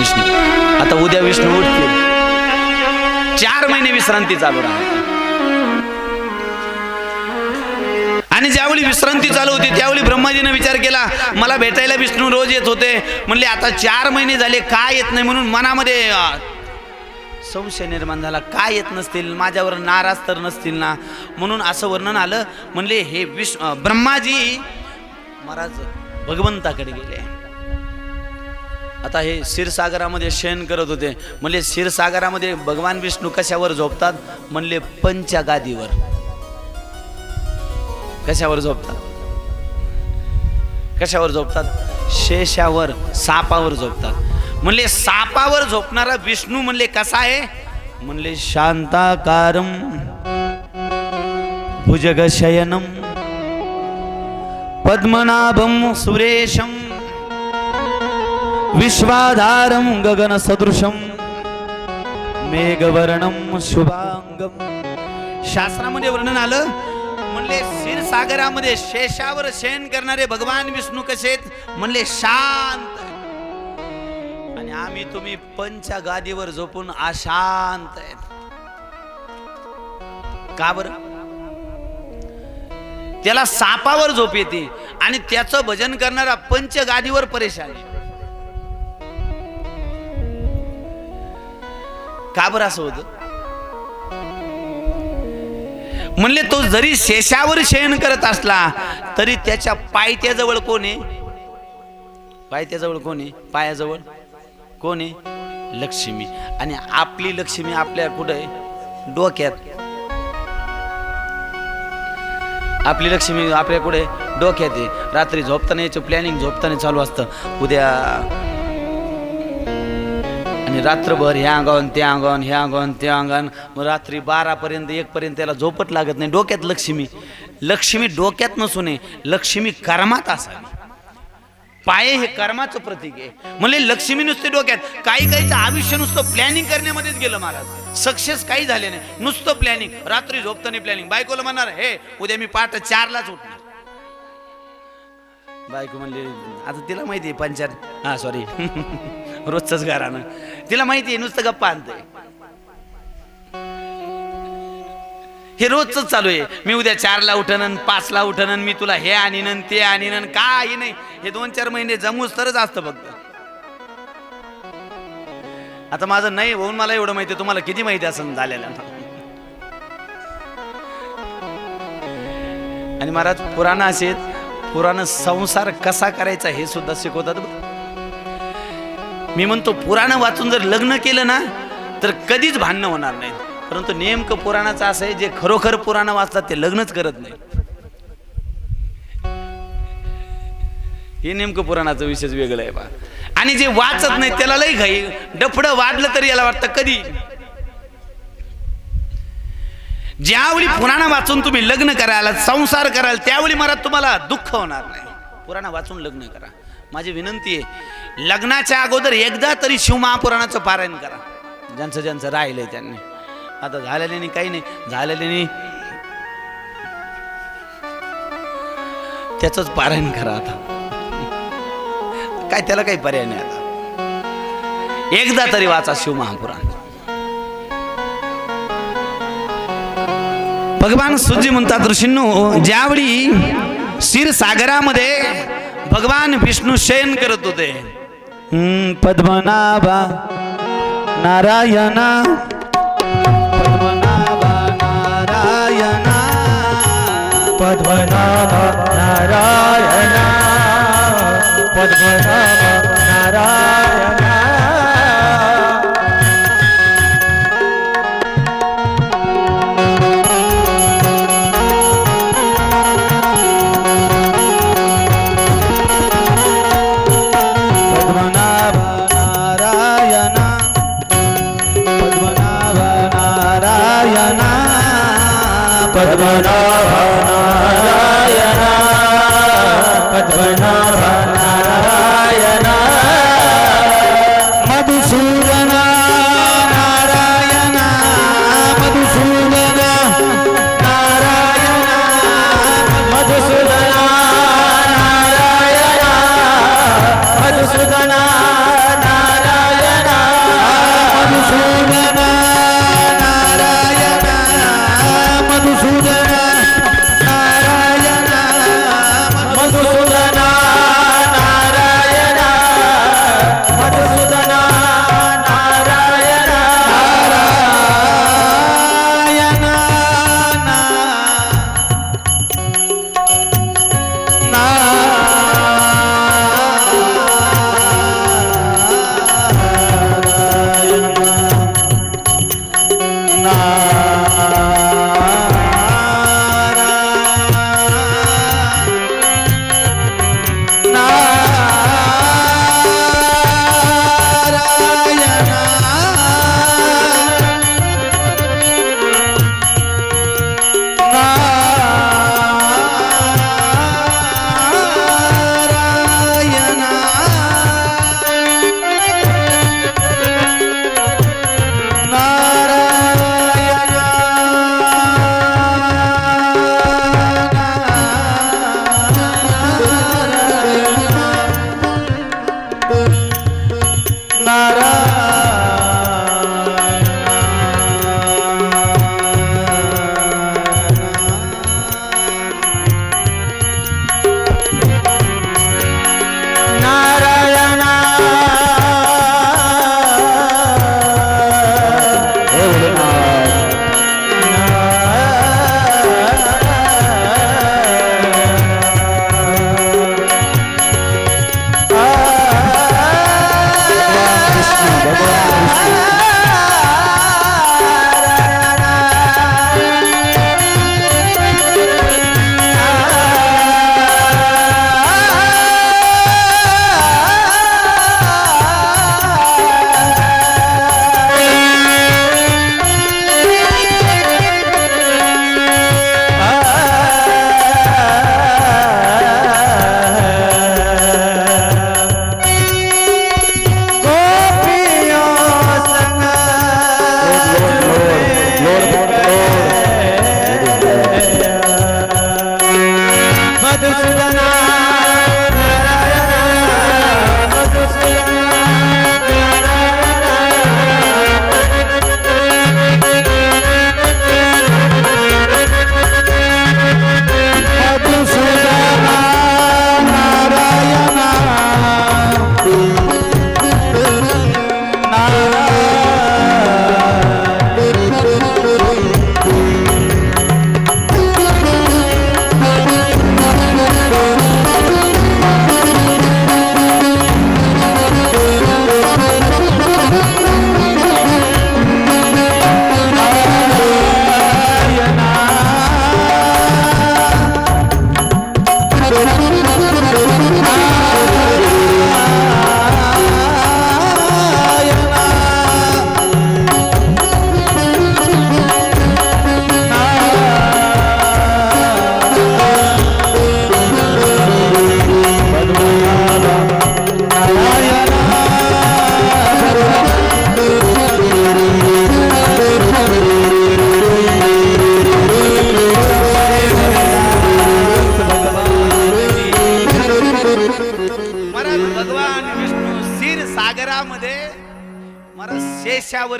विष्णू. आता उद्या विष्णू उठतील चार महिने विश्रांती चालू राहते आणि ज्यावेळी विश्रांती चालू होती त्यावेळी ब्रह्माजीने विचार केला मला भेटायला विष्णू रोज येत होते. म्हणले आता चार महिने झाले काय येत नाही? म्हणून मनामध्ये संशय निर्माण झाला काय येत नसतील? माझ्यावर नाराज तर नसतील ना? म्हणून असं वर्णन आलं. म्हणले हे विष्णू ब्रह्माजी महाराज भगवंताकडे गेले. आता हे क्षीरसागरामध्ये शयन करत होते. म्हणले क्षीरसागरामध्ये भगवान विष्णू कशावर झोपतात? म्हणले पंचगादीवर. कशावर झोपतात? कशावर झोपतात? शेषावर सापावर झोपतात. म्हणले सापावर झोपणारा विष्णू म्हणले कसा आहे? म्हणले शांताकारम भुजगशयनम पद्मनाभम सुरेशम विश्वाधारं गगन सदृशं मेघवर्णं शुभांगम शास्त्रामध्ये वर्णन आलं. म्हणले क्षीरसागरामध्ये शेषावर शयन करणारे भगवान विष्णू कसे म्हणले शांत. आणि आम्ही तुम्ही पंचा गादीवर झोपून अशांत आहेत. का बरं? त्याला सापावर झोप येते आणि त्याचं भजन करणारा पंच गादीवर परेशान आहे. का बरं असं होतं? म्हणले तो जरी शेषावर शयन करत असला तरी त्याच्या पायथ्याजवळ कोण आहे? पायथ्याजवळ कोण आहे? पायाजवळ? कोण आहे? लक्ष्मी. आणि आपली लक्ष्मी आपल्या कुठं आहे? डोक्यात. आपली लक्ष्मी आपल्या कुठे डोक्यात आहे. रात्री झोपताना याचं प्लॅनिंग झोपताना चालू असतं. उद्या आणि रात्रभर ह्या अंगण त्या अंगण ह्या अंगण त्या अंगण मग रात्री बारापर्यंत एकपर्यंत त्याला झोपत लागत नाही. डोक्यात लक्ष्मी. लक्ष्मी डोक्यात नसू नये. लक्ष्मी कर्मात असावी. पाये हे कर्माचं प्रतीक आहे. म्हणले लक्ष्मी नुसते डोक्यात. काही काहीचं आयुष्य नुसतं प्लॅनिंग करण्यामध्येच गेलं महाराज. सक्सेस काही झाले नाही. नुसतं प्लॅनिंग रात्री झोपताना प्लॅनिंग बायकोला म्हणणार हे उद्या मी पहाटे चारलाच उठणार. बायको म्हणले आता तिला माहिती आहे पंचायत. हा सॉरी रोजच घरानं. तिला माहिती आहे नुसतं गप्पा आणतंय. हे रोजच चालू आहे. मी उद्या चारला उठणन पाचला उठणन मी तुला हे आणीन ते आणीन काही नाही. हे दोन चार महिने जमूच तरच असतं फक्त. आता माझं नाही होऊन मला एवढं माहिती आहे, तुम्हाला किती माहिती असं झालेलं. आणि महाराज पुराण असे पुराण संसार कसा करायचा हे सुद्धा शिकवतात बघ. मी म्हणतो पुराण वाचून जर लग्न केलं ना तर कधीच भांडणं होणार नाही परंतु नेमकं पुराणाचं असं आहे जे खरोखर पुराणं वाचतात ते लग्नच करत नाही हे नेमकं पुराणाचं विशेष वेगळं आहे बा. आणि जे वाचत नाही त्याला लई घाई. डफडं वाढलं तरी याला वाटतं कधी? ज्यावेळी पुराण वाचून तुम्ही लग्न कराल संसार कराल त्यावेळी मला तुम्हाला दुःख होणार नाही. पुराण वाचून लग्न करा. माझी विनंती आहे लग्नाच्या अगोदर एकदा तरी शिवमहापुराणाचं पारायण करा. ज्यांचं ज्यांचं राहिलंय त्यांनी. आता झालेल्याने काही नाही. झालेल्याने त्याच पारायण करा आता. काय त्याला काही पर्याय नाही आता. एकदा तरी वाचा शिवमहापुराण. भगवान सुजी म्हणतात ऋषींनो ज्यावेळी क्षीरसागरामध्ये भगवान विष्णू शयन करत होते. पद्मनाभा नारायणा. पद्मनाभा नारायणा. पद्मनाभ नारायण. पद्मनाभ पद्मनाभ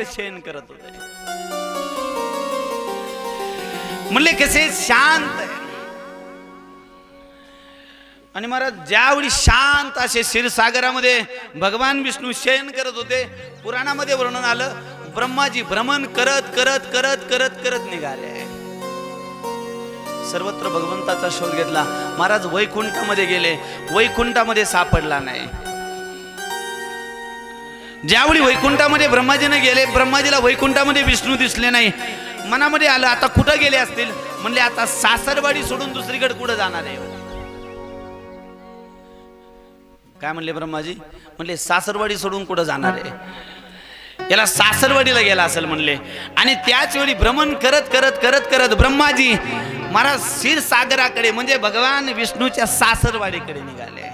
शेषावर शयन करत होते. म्हणले कसे शांत आहे. आणि महाराज ज्यावेळी शांत असे क्षीरसागरामध्ये भगवान विष्णू शयन करत होते पुराणामध्ये वर्णन आलं ब्रह्माजी भ्रमण करत करत करत करत करत निघाले. सर्वत्र भगवंताचा शोध घेतला. महाराज वैकुंठामध्ये गेले. वैकुंठामध्ये सापडला नाही. ज्यावेळी वैकुंठामध्ये ब्रह्माजीने गेले ब्रह्माजीला वैकुंठामध्ये विष्णू दिसले नाही. मनामध्ये आलं आता कुठं गेले असतील? म्हणले आता सासरवाडी सोडून दुसरीकडे कुठं जाणार आहे? काय म्हणले ब्रह्माजी? म्हणले सासरवाडी सोडून कुठं जाणार आहे? याला सासरवाडीला गेला असेल म्हणले. आणि त्याच वेळी भ्रमण करत करत करत करत ब्रह्माजी महाराज क्षीरसागराकडे म्हणजे भगवान विष्णूच्या सासरवाडीकडे निघाले.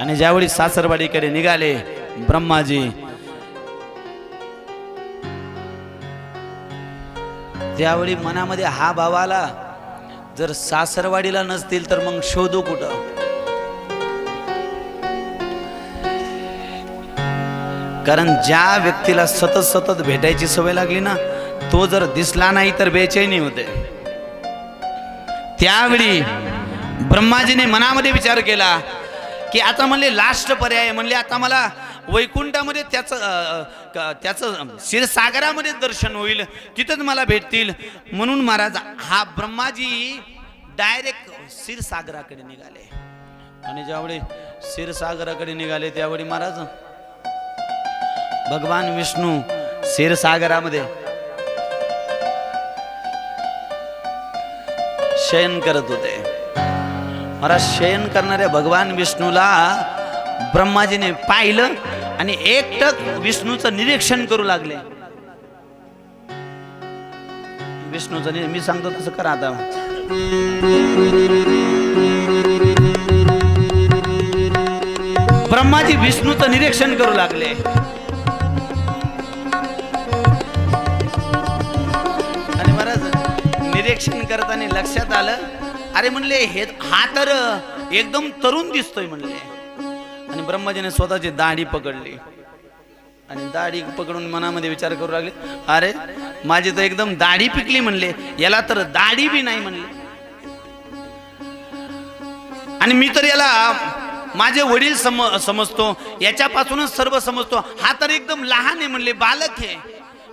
आणि ज्यावेळी सासरवाडीकडे निघाले ब्रह्माजी त्यावेळी मनामध्ये हा भाव आला जर सासरवाडीला नसतील तर मग शोधू कुठं? कारण ज्या व्यक्तीला सतत सतत भेटायची सवय लागली ना तो जर दिसला नाही तर बेचैनी होते. त्यावेळी ब्रह्माजीने मनामध्ये विचार केला की आता म्हणले लास्ट पर्याय म्हणले आता मला वैकुंठामध्ये त्याचं त्याचं क्षीरसागरामध्ये दर्शन होईल. तिथंच मला भेटतील. म्हणून महाराज हा ब्रह्माजी डायरेक्ट क्षीरसागराकडे निघाले. आणि ज्यावेळी क्षीरसागराकडे निघाले त्यावेळी महाराज भगवान विष्णू क्षीरसागरामध्ये शयन करत होते. मला शयन करणाऱ्या भगवान विष्णूला ब्रह्माजीने पाहिलं आणि एकटक विष्णूचं निरीक्षण करू लागले. विष्णूचं नि- मी सांगतो तसं करा आता. ब्रह्माजी विष्णूचं निरीक्षण करू लागले. आणि महाराज निरीक्षण करताना लक्षात आलं अरे म्हणले हे हा तर. एकदम तरुण दिसतोय म्हणले. आणि ब्रह्माजीने स्वतःची दाढी पकडली. आणि दाढी पकडून मनामध्ये विचार करू लागले अरे माझी तर एकदम दाढी पिकली म्हणले. याला तर दाढी बी नाही म्हणले. आणि मी तर याला माझे वडील सम समजतो याच्यापासूनच सर्व समजतो. हा तर एकदम लहान आहे म्हणले बालक आहे.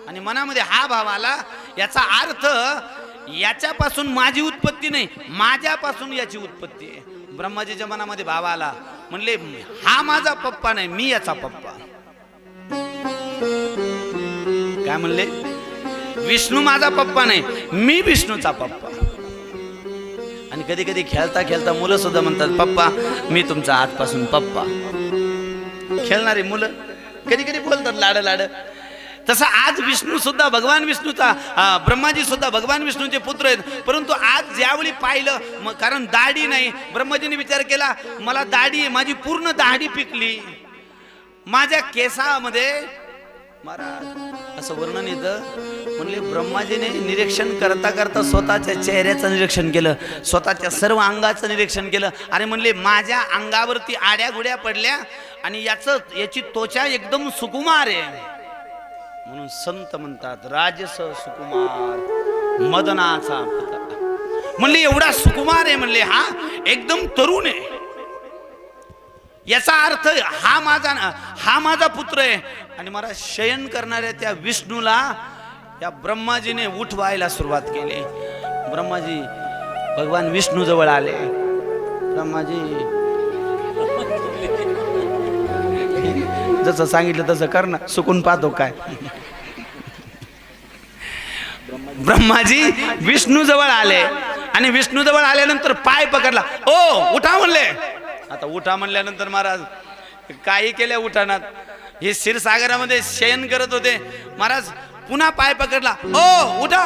आणि मनामध्ये हा भाव आला याचा अर्थ याच्यापासून माझी उत्पत्ती नाही माझ्यापासून याची उत्पत्ती आहे. ब्रह्माजीच्या मनामध्ये भाव आला म्हणले हा माझा पप्पा नाही मी याचा पप्पा. काय म्हणले? विष्णू माझा पप्पा नाही मी विष्णूचा पप्पा. आणि कधी कधी खेळता खेळता मुलं सुद्धा म्हणतात पप्पा मी तुमचा आजपासून पप्पा. खेळणारे मुलं कधी कधी बोलतात लाड लाड तसं आज विष्णू सुद्धा भगवान विष्णूचा ब्रह्माजी सुद्धा भगवान विष्णूचे पुत्र आहेत. परंतु आज ज्यावेळी पाहिलं कारण दाढी नाही ब्रह्माजीने विचार केला मला दाढी माझी पूर्ण दाढी पिकली. माझ्या केसामध्ये महाराज असं वर्णन येतं. म्हणले ब्रह्माजीने निरीक्षण करता करता स्वतःच्या चेहऱ्याचं निरीक्षण केलं. स्वतःच्या सर्व अंगाचं निरीक्षण केलं. आणि म्हणले माझ्या अंगावरती आड्या गुड्या पडल्या आणि याचं याची त्वचा एकदम सुकुमार आहे. म्हणून संत म्हणतात राजस सुकुमार मदनाचा पिता म्हणले एवढा सुकुमार आहे म्हणले हा एकदम तरुण आहे. याचा अर्थ हा माझा हा माझा पुत्र आहे. आणि मला शयन करणाऱ्या त्या विष्णूला या ब्रह्माजीने उठवायला सुरुवात केली. ब्रह्माजी भगवान विष्णू जवळ आले. ब्रह्माजी जसं सांगितलं तसं कर ना सुकून पाहतो काय. ब्रह्माजी विष्णू जवळ आले. आणि विष्णू जवळ आल्यानंतर पाय पकडला. ओ उठा म्हणले. आता उठा म्हणल्यानंतर महाराज काही केल्या उठानात. हे क्षीरसागरामध्ये शयन करत होते. महाराज पुन्हा पाय पकडला. ओ उठा.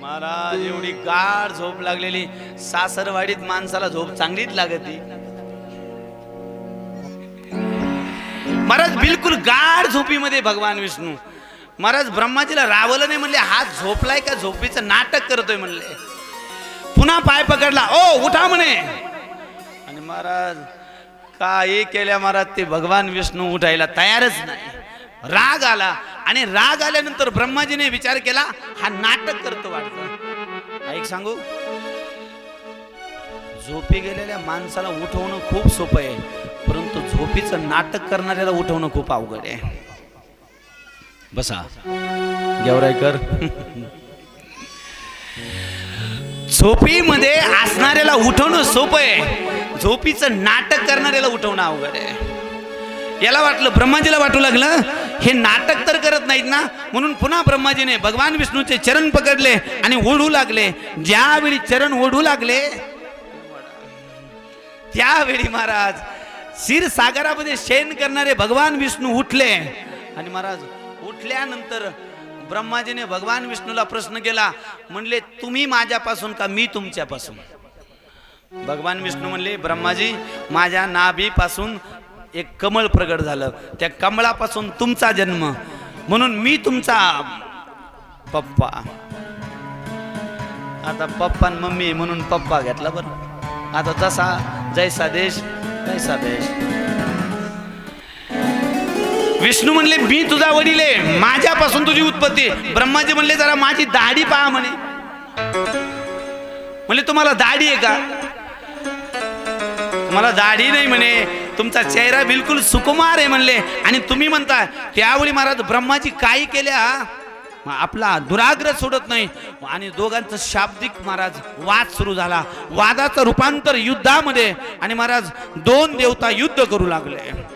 महाराज एवढी गाढ झोप लागलेली. सासरवाडीत माणसाला झोप चांगलीच लागती महाराज बिलकुल गाढ झोपीमध्ये भगवान विष्णू. महाराज ब्रह्माजीला रावलं नाही म्हणले हा झोपलाय का? झोपीचं नाटक करतोय म्हणले. पुन्हा पाय पकडला ओ उठा म्हणे. आणि महाराज काही केल्या महाराज ते भगवान विष्णू उठायला तयारच नाही. राग आला आणि राग आल्यानंतर ब्रह्माजीने विचार केला हा नाटक करतो वाटतं. ऐक सांगू? झोपी गेलेल्या माणसाला उठवणं खूप सोपं आहे परंतु झोपीचं नाटक करणाऱ्याला उठवणं खूप अवघड आहे. बसा. गेवरायकर झोपीमध्ये असणाऱ्याला उठवणं सोपं आहे. झोपीचं नाटक करणाऱ्याला उठवणं अवघड आहे. याला वाटलं ब्रह्माजीला वाटू लागलं. हे नाटक तर करत नाहीत ना. म्हणून पुन्हा ब्रह्माजीने भगवान विष्णूचे चरण पकडले आणि ओढू लागले. ज्यावेळी चरण ओढू लागले त्यावेळी महाराज क्षीरसागरामध्ये शयन करणारे भगवान विष्णू उठले. आणि महाराज उठल्यानंतर ब्रह्माजीने भगवान विष्णूला प्रश्न केला म्हणले तुम्ही माझ्यापासून का मी तुमच्यापासून? भगवान विष्णू म्हणले ब्रह्माजी माझ्या नाभीपासून एक कमळ प्रगट झालं. त्या कमळापासून तुमचा जन्म. म्हणून मी तुमचा पप्पा. आता पप्पा आणि मम्मी म्हणून पप्पा घेतला बरं. आता तसा जैसा देश तैसा देश. विष्णू म्हणले मी तुझा वडील आहे. माझ्यापासून तुझी उत्पत्ती ब्रह्माजी म्हणले जरा माझी दाढी पहा म्हणे. म्हणले तुम्हाला दाढी आहे का? मला दाढी नाही म्हणे. तुमचा चेहरा बिलकुल सुकुमार आहे म्हणले. आणि तुम्ही म्हणता त्यावेळी महाराज ब्रह्माजी काही केल्या? आपला दुराग्रह सोडत नाही. आणि दोघांचं शाब्दिक महाराज वाद सुरू झाला. वादाचं रूपांतर युद्धामध्ये. आणि महाराज दोन देवता युद्ध करू लागले.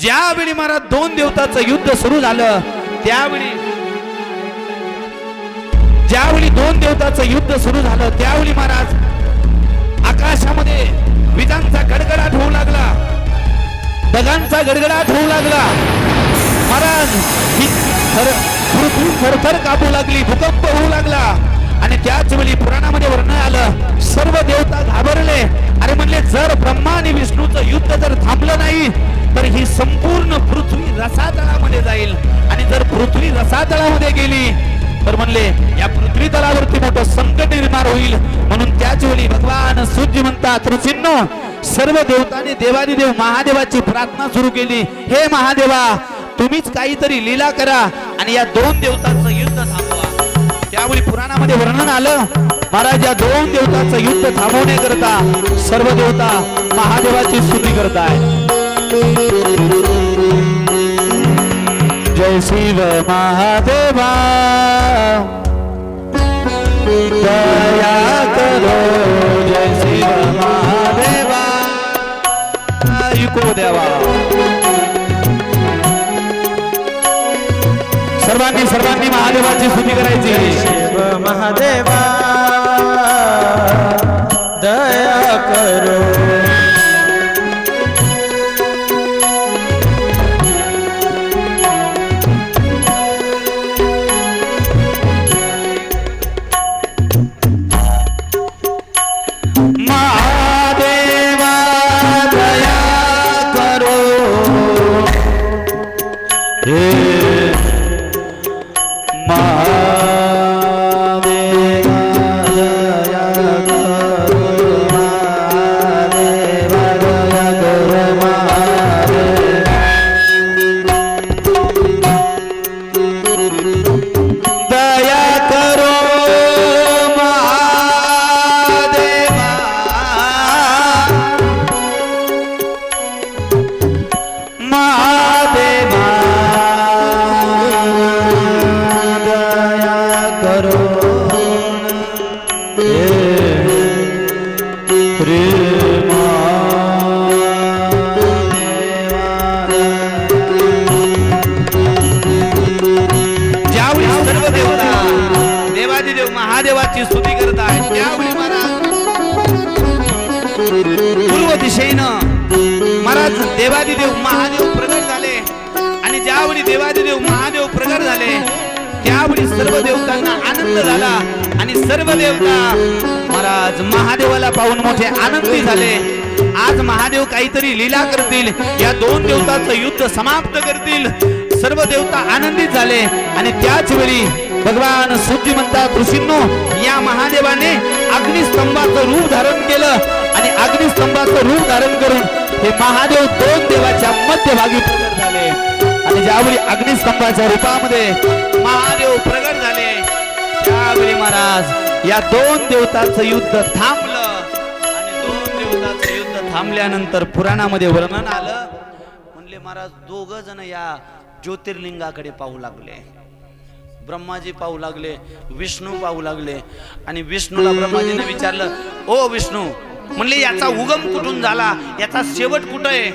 ज्यावेळी महाराज दोन देवताचं युद्ध सुरू झालं त्यावेळी ज्यावेळी दोन देवताचं युद्ध सुरू झालं त्यावेळी महाराज आकाशामध्ये विजांचा गडगडाट होऊ लागला. दगांचा गडगडाट होऊ लागला. महाराज ही थर पृथ्वी थरथर कापू लागली भूकंप होऊ लागला. आणि त्याच वेळी पुराणामध्ये वर्णन आलं सर्व देवता घाबरले. अरे म्हणले जर ब्रह्मा आणि विष्णूचं युद्ध जर थांबलं नाही तर ही संपूर्ण पृथ्वी रसातळामध्ये जाईल. आणि जर पृथ्वी रसातळामध्ये गेली तर म्हणले या पृथ्वी तलावरती मोठं संकट निर्माण होईल. म्हणून त्याच वेळी भगवान सूर्य म्हणतात ऋषींनो सर्व देवतांनी देव महादेवाची प्रार्थना सुरू केली. हे महादेवा तुम्हीच काहीतरी लीला करा आणि या दोन देवतांचं युद्ध थांबवा. त्यावेळी पुराणामध्ये वर्णन आलं महाराज या दोन देवतांचं युद्ध थांबवण्याकरता सर्व देवता महादेवाची स्तुती करताय जय शिव महादेवा। दया करो। जय शिव महादेवा। ऐकू देवा। सर्वांनी सर्वांनी महादेवाची स्तुती करायची. शिव महादेवा। महादेवाची स्तुती करत आहे त्यावेळी महाराज पूर्व दिशेनं महाराज देवादिदेव सर्व देवता महाराज महादेवाला पाहून मोठे आनंदी झाले. आज महादेव काहीतरी लीला करतील. या दोन देवतांचं युद्ध समाप्त करतील. सर्व देवता आनंदित झाले. आणि त्याच वेळी भगवान सुद्धी म्हणतात ऋषींनो या महादेवाने अग्निस्तंभाचं रूप धारण केलं. आणि अग्निस्तंभाचं रूप धारण करून हे महादेव दोन देवाच्या मध्यभागी प्रगट झाले. आणि ज्यावेळी अग्निस्तंभाच्या रूपामध्ये महादेव प्रगट झाले त्यावेळी महाराज या दोन देवताचं युद्ध थांबलं. आणि दोन देवताचं युद्ध थांबल्यानंतर पुराणामध्ये वर्णन आलं. म्हणले महाराज दोघ जण या ज्योतिर्लिंगाकडे पाहू लागले. ब्रह्माजी पाहू लागले विष्णू पाहू लागले. आणि विष्णूला ब्रह्माजीने विचारलं ओ विष्णू म्हणले याचा उगम कुठून झाला? याचा शेवट कुठं आहे?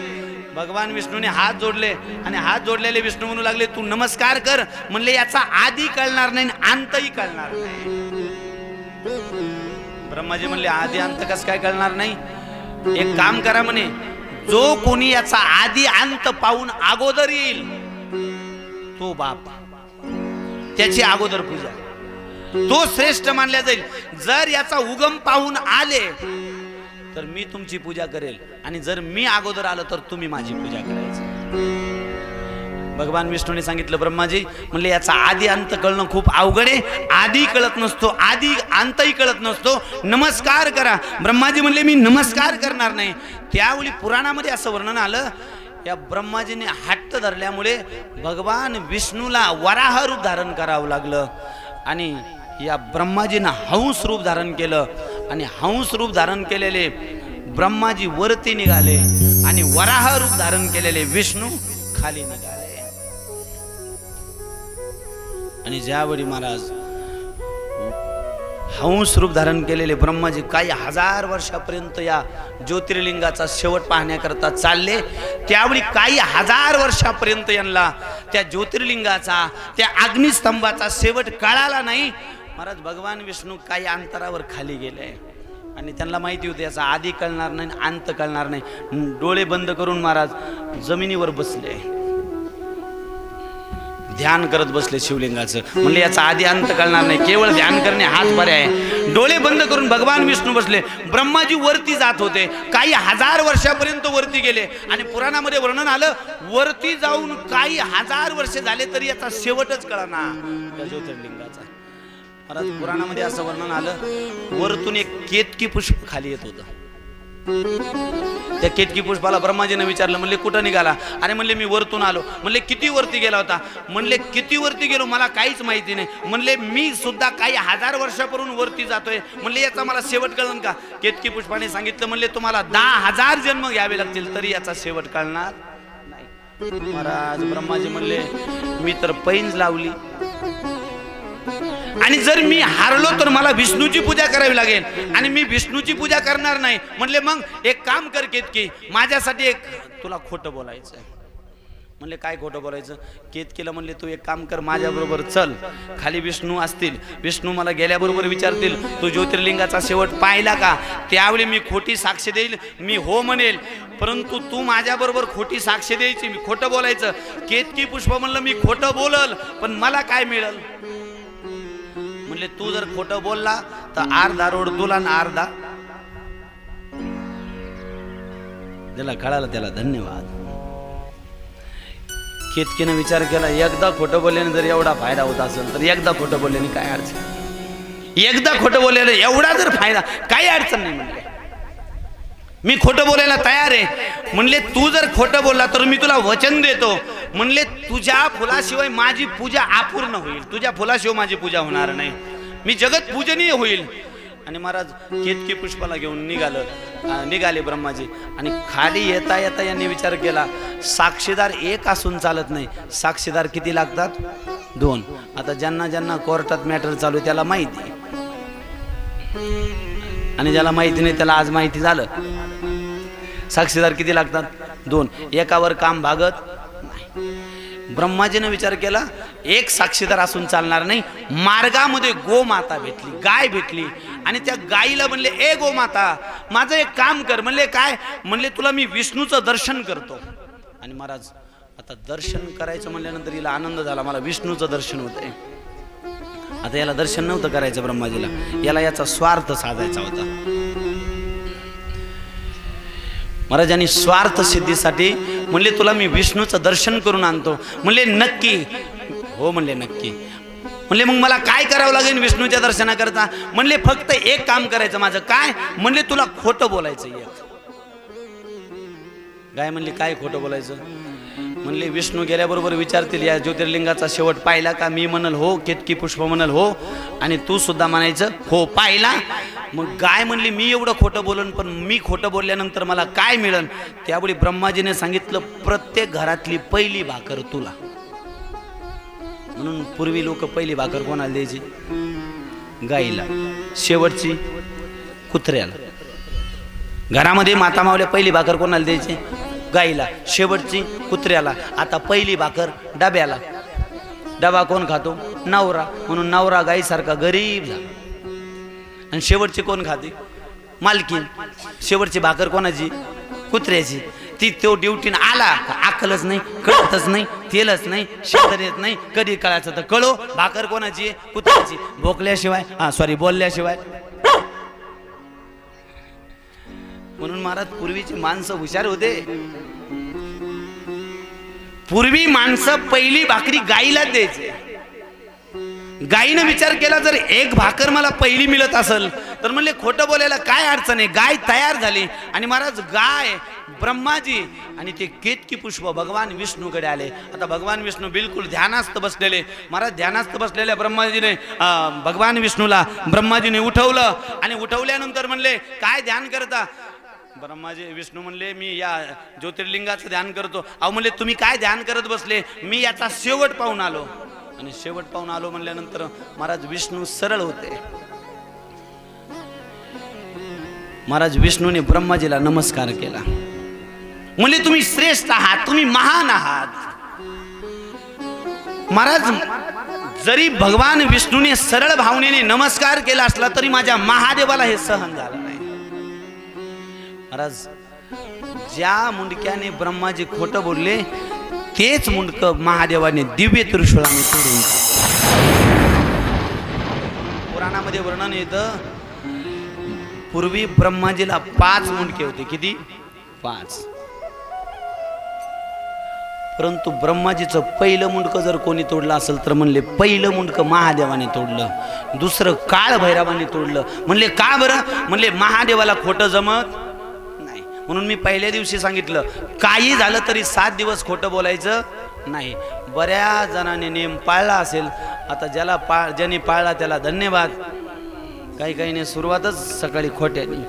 भगवान विष्णूने हात जोडले आणि हात जोडलेले विष्णू म्हणू लागले तू नमस्कार कर. म्हणले याचा आधी कळणार नाही आणि अंतही कळणार नाही. ब्रह्माजी म्हणले आधी अंत कस काय कळणार नाही? एक काम करा म्हणे जो कोणी याचा आधी अंत पाहून अगोदर येईल तो बाप. त्याची अगोदर पूजा. तो श्रेष्ठ मानला जाईल. जर याचा उगम पाहून आले तर मी तुमची पूजा करेल. आणि जर मी अगोदर आलो तर तुम्ही माझी पूजा करायची. भगवान विष्णूने सांगितलं ब्रह्माजी म्हणले याचा आधी अंत कळणं खूप अवघड आहे. आधी कळत नसतो आधी अंतही कळत नसतो. नमस्कार करा. ब्रह्माजी म्हणले मी नमस्कार करणार नाही. त्यावेळी पुराणामध्ये असं वर्णन आलं या ब्रह्माजीने हट्ट धरल्यामुळे भगवान विष्णूला वराह रूप धारण करावं लागलं. आणि या ब्रह्माजीनं हंस रूप धारण केलं. आणि हंस रूप धारण केलेले ब्रह्माजी वरती निघाले आणि वराह रूप धारण केलेले विष्णू खाली निघाले. आणि ज्यावेळी महाराज हंस रूप धारण केलेले ब्रह्माजी काही हजार वर्षापर्यंत या ज्योतिर्लिंगाचा शेवट पाहण्याकरता चालले त्यावेळी काही हजार वर्षापर्यंत यांना त्या ज्योतिर्लिंगाचा त्या अग्निस्तंभाचा शेवट कळाला नाही. महाराज भगवान विष्णू काही अंतरावर खाली गेले. आणि त्यांना माहिती होती याचा आधी कळणार नाही अंत कळणार नाही. डोळे बंद करून महाराज जमिनीवर बसले. ध्यान करत बसले शिवलिंगाचं. म्हणले याचा आधी अंत कळणार नाही केवळ ध्यान करणे हाच पर्याय आहे. डोळे बंद करून भगवान विष्णू बसले. ब्रह्माजी वरती जात होते. काही हजार वर्षापर्यंत वरती गेले. आणि पुराणामध्ये वर्णन आलं वरती जाऊन काही हजार वर्ष झाले तरी याचा शेवटच कळना. त्या पुराणामध्ये असं वर्णन आलं वरतून एक केतकी पुष्प खाली येत होतं. त्या केतकी पुष्पाला ब्रह्माजीने विचारलं म्हणले कुठं निघाला? अरे म्हणले मी वरतून आलो. म्हणले किती वरती गेला होता? म्हणले किती वरती गेलो मला काहीच माहिती नाही. म्हणले मी सुद्धा काही हजार वर्षापूर्वी वरती जातोय. म्हणले याचा मला शेवट कळन का? केतकी पुष्पाने सांगितलं म्हणले तुम्हाला दहा हजार जन्म घ्यावे लागतील तरी याचा शेवट कळणार नाही. महाराज ब्रह्माजी म्हणले मी तर पैंज लावली. आणि जर मी हारलो तर मला विष्णूची पूजा करावी लागेल. आणि मी विष्णूची पूजा करणार नाही. म्हणले मग एक काम कर केतकी. माझ्यासाठी एक तुला खोटं बोलायचं आहे. म्हणले काय खोटं बोलायचं? केतकीला म्हणले तू एक काम कर माझ्याबरोबर चल. खाली विष्णू असतील. विष्णू मला गेल्याबरोबर विचारतील तू ज्योतिर्लिंगाचा शेवट पाहिला का? त्यावेळी मी खोटी साक्ष देईल. मी हो म्हणेल. परंतु तू माझ्याबरोबर खोटी साक्ष द्यायची. मी खोटं बोलायचं. केतकी पुष्प म्हणलं मी खोटं बोलल पण मला काय मिळेल? म्हणले तू जर खोटं बोलला तर अर्धा रोड तुला ना अर्धा. त्याला कळालं त्याला धन्यवाद. केतकीनं विचार केला एकदा खोटं बोलल्याने जर एवढा फायदा होत असेल तर एकदा खोटं बोलल्याने काय अडचण एकदा खोटं बोलल्याने एवढा जर फायदा काही अडचण नाही म्हणले. मी खोटं बोलायला तयार आहे. म्हणले तू जर खोटं बोलला तर मी तुला वचन देतो. म्हणले तुझ्या फुलाशिवाय माझी पूजा अपूर्ण होईल. तुझ्या फुलाशिवाय माझी पूजा होणार नाही. मी जगत पूजनीय होईल. आणि महाराज केतकी पुष्पाला घेऊन निघालं. निघाले ब्रह्माजी. आणि खाली येता येता यांनी विचार केला साक्षीदार एक असून चालत नाही. साक्षीदार किती लागतात? दोन. आता ज्यांना ज्यांना कोर्टात मॅटर चालू आहे त्याला माहिती आहे. आणि ज्याला माहिती नाही त्याला आज माहिती झालं. साक्षीदार किती लागतात? दोन. एकावर काम भागत नाही. ब्रह्माजीनं विचार केला एक साक्षीदार असून चालणार नाही. मार्गामध्ये गोमाता भेटली गाय भेटली. आणि त्या गायीला म्हणले ए गोमाता माझं एक काम कर. म्हणले काय? म्हणले तुला मी विष्णूचं दर्शन करतो. आणि महाराज आता दर्शन करायचं म्हणल्यानंतर हिला आनंद झाला. मला विष्णूचं दर्शन होतंय. आता याला दर्शन नव्हतं करायचं ब्रह्माजीला. याला याचा स्वार्थ साधायचा होता. महाराजांनी स्वार्थ सिद्धीसाठी म्हणले तुला मी विष्णूचं दर्शन करून आणतो. म्हणले नक्की. हो म्हणले नक्की. म्हणले मग मला काय करावं लागेल विष्णूच्या दर्शनाकरता? म्हणले फक्त एक काम करायचं माझं. काय? म्हणले तुला खोटं बोलायचं एक गाय म्हणले काय खोटं बोलायचं? म्हणले विष्णू गेल्याबरोबर विचारतील या ज्योतिर्लिंगाचा शेवट पाहिला का? मी म्हणल हो केतकी पुष्प म्हणल हो. आणि तू सुद्धा म्हणायचं हो पाहिला. मग गाय म्हणली मी एवढं खोटं बोलन पण मी खोटं बोलल्यानंतर मला काय मिळन? त्यावेळी ब्रह्माजीने सांगितलं प्रत्येक घरातली पहिली भाकर तुला. म्हणून पूर्वी लोक पहिली भाकर कोणाला द्यायची? गाईला. शेवटची कुत्र्याला. घरामध्ये माता मावल्या पहिली भाकर कोणाला द्यायची? गाईला शेवटची कुत्र्याला आता पहिली भाकर डब्याला. डबा कोण खातो? नवरा. म्हणून नवरा गाईसारखा गरीब झाला. आणि शेवटची कोण खाते? मालकीन शेवटची भाकर कोणाची? कुत्र्याची. ती तो ड्युटीनं आला. का आकलच नाही कळतच नाही तेलच नाही शेतर येत नाही. कधी कळायचं तर कळो भाकर कोणाची? आहे? कुत्र्याची. भोकल्याशिवाय हा सॉरी बोलल्याशिवाय. म्हणून महाराज पूर्वीची माणसं हुशार होते. पूर्वी माणसं पहिली भाकरी गाईला द्यायचे. गायीनं विचार केला जर एक भाकर मला पहिली मिळत असेल तर म्हणले खोटं बोलायला काय अडचण आहे? गाय तयार झाली. आणि महाराज गाय ब्रह्माजी आणि ते केतकी पुष्प भगवान विष्णूकडे आले. आता भगवान विष्णू बिलकुल ध्यानास्त बसलेले. महाराज ध्यानास्त बसलेल्या ब्रह्माजीने भगवान विष्णूला ब्रह्माजीने उठवलं. आणि उठवल्यानंतर म्हणले काय ध्यान करता? ब्रह्माजी विष्णू म्हणले मी या ज्योतिर्लिंगाचं ध्यान करतो. अहो म्हणले तुम्ही काय ध्यान करत बसले? मी याचा शेवट पाहून आलो. आणि शेवट पाहून आलो म्हणल्यानंतर महाराज विष्णू सरळ होते. महाराज विष्णूने ब्रह्माजीला नमस्कार केला. म्हणले तुम्ही श्रेष्ठ आहात तुम्ही महान आहात. महाराज जरी भगवान विष्णूने सरळ भावनेने नमस्कार केला असला तरी माझ्या महादेवाला हे सहन झालं. महाराज ज्या मुंडक्याने ब्रह्माजी खोटं बोलले तेच मुंडक महादेवाने दिव्य त्रिशूळाने तोडून पुराणामध्ये वर्णन येतं पूर्वी ब्रह्माजीला पाच मुंडके होते. किती? पाच. परंतु ब्रह्माजीचं पहिलं मुंडकं जर कोणी तोडलं असेल तर म्हणले पहिलं मुंडकं महादेवाने तोडलं. दुसरं काळ भैरवाने तोडलं. म्हणले का बरं? म्हणले महादेवाला खोटं जमत? म्हणून मी पहिल्या दिवशी सांगितलं काही झालं तरी सात दिवस खोटं बोलायचं नाही. बऱ्याच जणांनी नियम पाळला असेल आता ज्याला पा ज्यांनी पाळला त्याला धन्यवाद. काही काहीने सुरुवातच सकाळी खोट्यानी.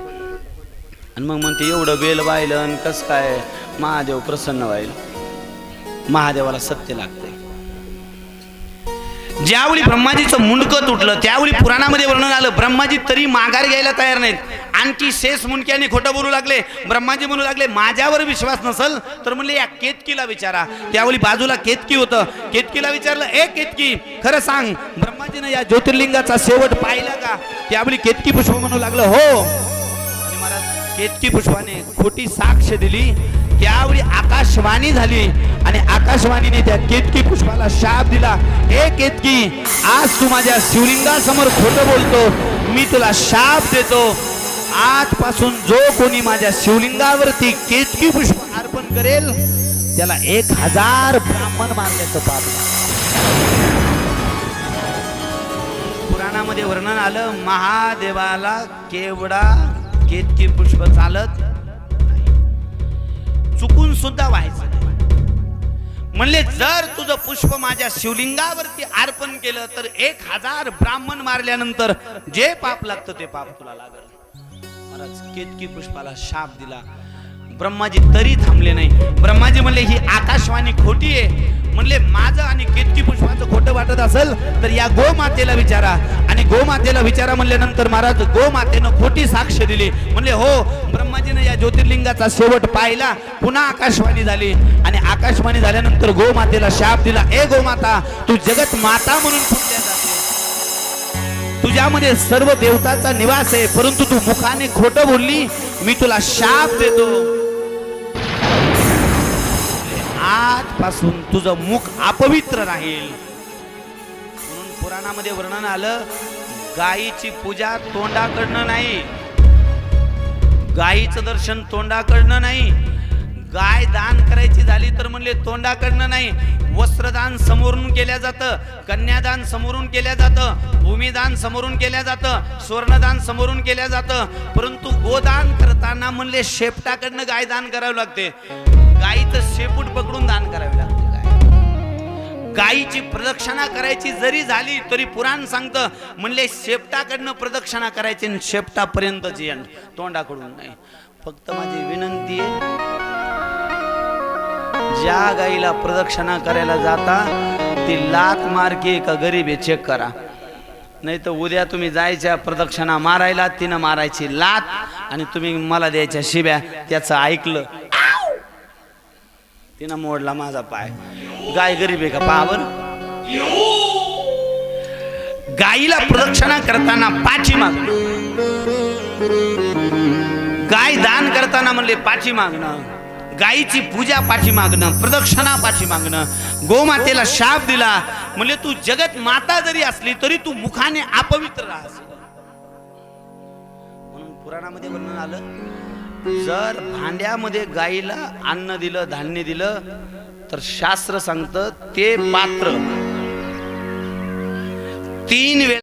आणि मग म्हणते एवढं बेल वाहिलं आणि कसं काय? महादेव प्रसन्न व्हाईल महादेवाला सत्य लागते ज्यावेळी ब्रह्माजीचं मुंडकं तुटलं त्यावेळी पुराणामध्ये वर्णन आलं ब्रह्माजी तरी माघार घ्यायला तयार नाहीत. आणखी शेष मुंडक्याने खोटं बोलू लागले. ब्रह्माजी म्हणू लागले माझ्यावर विश्वास नसल तर म्हणले या केतकीला विचारा. त्यावेळी बाजूला केतकी होतं. केतकीला विचारलं ए केतकी खरं सांग ब्रह्माजीनं या ज्योतिर्लिंगाचा शेवट पाहिला का? त्यावेळी केतकी पुष्प म्हणू लागलं हो. केतकी पुष्पाने खोटी साक्ष दिली. त्यावेळी आकाशवाणी झाली आणि आकाशवाणीने त्या केतकी पुष्पाला शाप दिला. हे केतकी आज तू माझ्या शिवलिंगासमोर खोटं बोलतो. मी तुला शाप देतो. आजपासून जो कोणी माझ्या शिवलिंगावरती केतकी पुष्प अर्पण करेल त्याला एक हजार ब्राह्मण मारण्याचं पाप पुराणामध्ये वर्णन आलं महादेवाला केवडा केतकी पुष्प चालत चुकून सुद्धा व्हायचं नाही. म्हणले जर तुझं पुष्प माझ्या शिवलिंगावरती अर्पण केलं तर एक हजार ब्राह्मण मारल्यानंतर जे पाप लागतं ते पाप तुला लागल. महाराज केतकी पुष्पाला शाप दिला. ब्रह्माजी तरी थांबले नाही. ब्रह्माजी म्हणले ही आकाशवाणी खोटी आहे. म्हणले माझं आणि केतकी पुष्पाचं खोटं वाटत असेल तर या गोमातेला विचारा. आणि गोमातेला विचारा म्हणल्यानंतर महाराज गोमातेनं खोटी साक्ष दिली. म्हणले हो ब्रह्माजीनं या ज्योतिर्लिंगाचा शेवट पाहिला. पुन्हा आकाशवाणी झाली. आणि आकाशवाणी झाल्यानंतर गोमातेला शाप दिला. ए गोमाता तू जगत माता म्हणून पुजल्या जाते. तुझ्यामध्ये सर्व देवताचा निवास आहे परंतु तू मुखाने खोटं बोलली. मी तुला शाप देतो. आजपासून तुझं मुख अपवित्र राहील. म्हणून पुराणामध्ये वर्णन आलं गायीची पूजा तोंडाकडनं नाही. गायीचं दर्शन तोंडाकडनं नाही. गाय दान करायची झाली तर म्हणले तोंडाकडनं नाही. वस्त्रदान समोरून केल्या जातं कन्यादान समोरून केल्या जातं भूमिदान समोरून केल्या जातं स्वर्णदान समोरून केल्या जातं. परंतु गोदान करताना म्हणले शेपटाकडनं गाय दान करावं लागते. गायीचं शेपूट पकडून दान करावे लागते गाय. गायीची प्रदक्षिणा करायची जरी झाली तरी पुराण सांगतं म्हणले शेपटाकडनं प्रदक्षिणा करायची आणि शेपटापर्यंतच एंड तोंडाकडून नाही. फक्त माझी विनंती आहे ज्या गाईला प्रदक्षिणा करायला जाता ती लात मार्के का गरीब आहे चेक करा. नाही तर उद्या तुम्ही जायच्या प्रदक्षिणा मारायला तिनं मारायची लात आणि तुम्ही मला द्यायच्या शिब्या त्याचं ऐकलं. तिनं मोडला माझा पाय. गाय गरीब आहे का पावर गाईला प्रदक्षिणा करताना पाची मागणं गाय दान करताना म्हणले पाची मागणं. गायीची पूजा पाठी मागणं प्रदक्षिणा पाठी मागणं. गोमातेला शाप दिला. म्हणजे तू जगत माता जरी असली तरी तू मुखाने अपवित्र राहस म्हणून पुराणामध्ये वर्णन आलं जर भांड्यामध्ये गाईला अन्न दिलं धान्य दिलं तर शास्त्र सांगतं ते पात्र. तीन वेळा